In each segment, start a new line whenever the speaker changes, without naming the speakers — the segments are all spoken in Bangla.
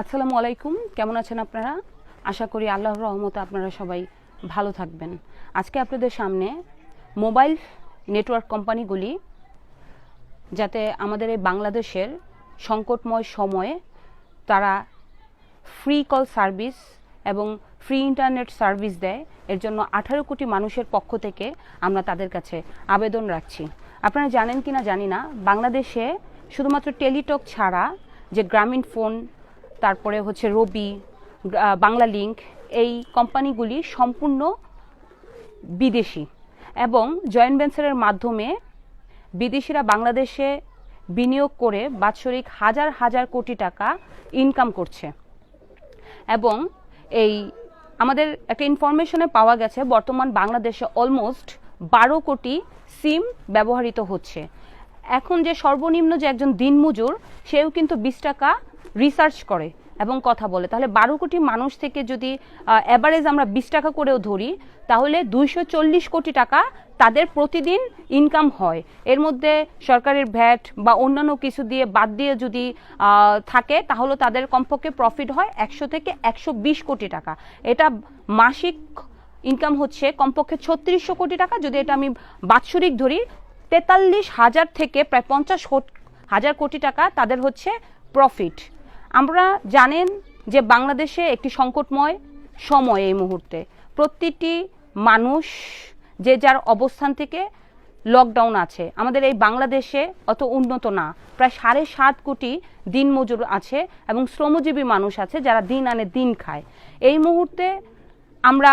আসসালামু আলাইকুম। কেমন আছেন আপনারা? আশা করি আল্লাহর রহমতে আপনারা সবাই ভালো থাকবেন। আজকে আপনাদের সামনে মোবাইল নেটওয়ার্ক কোম্পানিগুলি, যাতে আমাদের এই বাংলাদেশের সংকটময় সময়ে তারা ফ্রি কল সার্ভিস এবং ফ্রি ইন্টারনেট সার্ভিস দেয়, এর জন্য আঠারো কোটি মানুষের পক্ষ থেকে আমরা তাদের কাছে আবেদন রাখছি। আপনারা জানেন কি না জানি না, বাংলাদেশে শুধুমাত্র টেলিটক ছাড়া যে গ্রামীণ ফোন তারপরে হচ্ছে রবি বাংলা লিঙ্ক, এই কোম্পানিগুলি সম্পূর্ণ বিদেশি এবং জয়েন্ট ভেঞ্চারের মাধ্যমে বিদেশিরা বাংলাদেশে বিনিয়োগ করে বাৎসরিক হাজার হাজার কোটি টাকা ইনকাম করছে। এবং এই আমাদের একটা ইনফরমেশনে পাওয়া গেছে, বর্তমান বাংলাদেশে অলমোস্ট বারো কোটি সিম ব্যবহৃত হচ্ছে। এখন যে সর্বনিম্ন যে একজন দিনমজুর, সেও কিন্তু বিশ টাকা রিসার্চ করে এবং কথা বলে। তাহলে বারো কোটি মানুষ থেকে যদি অ্যাভারেজ আমরা বিশ টাকা করেও ধরি, তাহলে দুইশো চল্লিশ কোটি টাকা তাদের প্রতিদিন ইনকাম হয়। এর মধ্যে সরকারের ভ্যাট বা অন্যান্য কিছু দিয়ে বাদ দিয়ে যদি থাকে, তাহলে তাদের কমপক্ষে প্রফিট হয় একশো থেকে একশো বিশ কোটি টাকা। এটা মাসিক ইনকাম হচ্ছে কমপক্ষে ছত্রিশশো কোটি টাকা। যদি এটা আমি বাৎসরিক ধরি, তেতাল্লিশ হাজার থেকে প্রায় পঞ্চাশ হাজার কোটি টাকা তাদের হচ্ছে প্রফিট আমরা জানেন যে বাংলাদেশে একটি সংকটময় সময় এই মুহূর্তে। প্রতিটি মানুষ যে যার অবস্থান থেকে লকডাউন আছে, আমাদের এই বাংলাদেশে অত উন্নত না। প্রায় সাড়ে সাত কোটি দিনমজুর আছে এবং শ্রমজীবী মানুষ আছে যারা দিন আনে দিন খায়। এই মুহূর্তে আমরা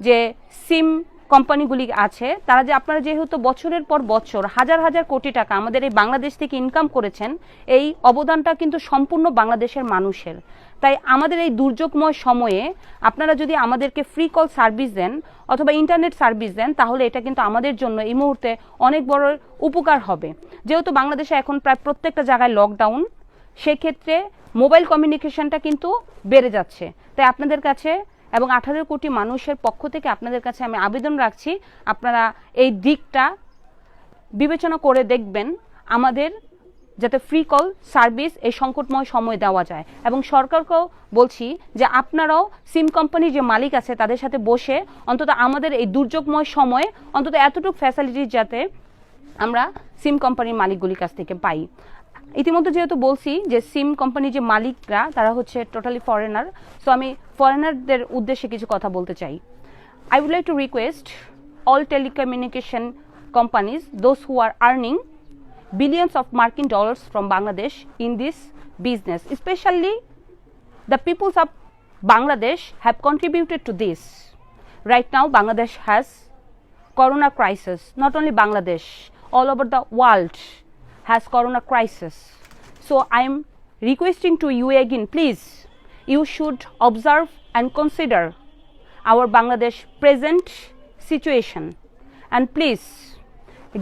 যে সিম কোম্পানিগুলি আছে, তারা যে আপনারা যেহেতু বছরের পর বছর হাজার হাজার কোটি টাকা আমাদের এই বাংলাদেশ থেকে ইনকাম করেছেন, এই অবদানটা কিন্তু সম্পূর্ণ বাংলাদেশের মানুষের। তাই আমাদের এই দুর্যোগময় সময়ে আপনারা যদি আমাদেরকে ফ্রি কল সার্ভিস দেন অথবা ইন্টারনেট সার্ভিস দেন, তাহলে এটা কিন্তু আমাদের জন্য এই মুহূর্তে অনেক বড় উপকার হবে। যেহেতু বাংলাদেশে এখন প্রায় প্রত্যেকটা জায়গায় লকডাউন সেক্ষেত্রে মোবাইল কমিউনিকেশনটা কিন্তু বেড়ে যাচ্ছে। তাই আপনাদের কাছে এবং আঠারো কোটি মানুষের পক্ষ থেকে আপনাদের কাছে আমি আবেদন রাখছি, আপনারা এই দিকটা বিবেচনা করে দেখবেন আমাদের যাতে ফ্রি কল সার্ভিস এই সংকটময় সময় দেওয়া যায়। এবং সরকারকেও বলছি যে আপনারাও সিম কোম্পানির যে মালিক আছে তাদের সাথে বসে অন্তত আমাদের এই দুর্যোগময় সময়ে অন্তত এতটুকু ফ্যাসিলিটি যাতে আমরা সিম কোম্পানির মালিকগুলির কাছ থেকে পাই। ইতিমধ্যে যেহেতু বলছি যে সিম কোম্পানির যে মালিকরা, তারা হচ্ছে টোটালি ফরেনার সো আমি ফরেনারদের উদ্দেশ্যে কিছু কথা বলতে চাই। I would like to request all telecommunication companies those who are earning billions of মার্কিন dollars from Bangladesh in this business specially the peoples of Bangladesh have contributed to this right now Bangladesh has corona crisis not only Bangladesh all over the world has corona crisis. So I am requesting to you again, please, you should observe and consider our Bangladesh present situation and please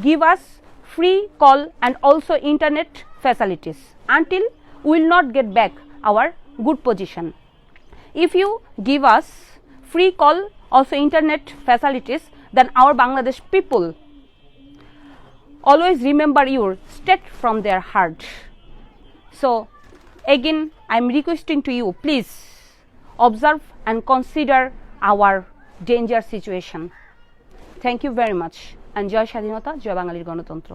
give us free call and also internet facilities until we will not get back our good position. If you give us free call also internet facilities then our Bangladesh people always remember your state from their heart. So again I am requesting to you please observe and consider our danger situation. Thank you very much and জয় স্বাধীনতা জয় Bangalir গণতন্ত্র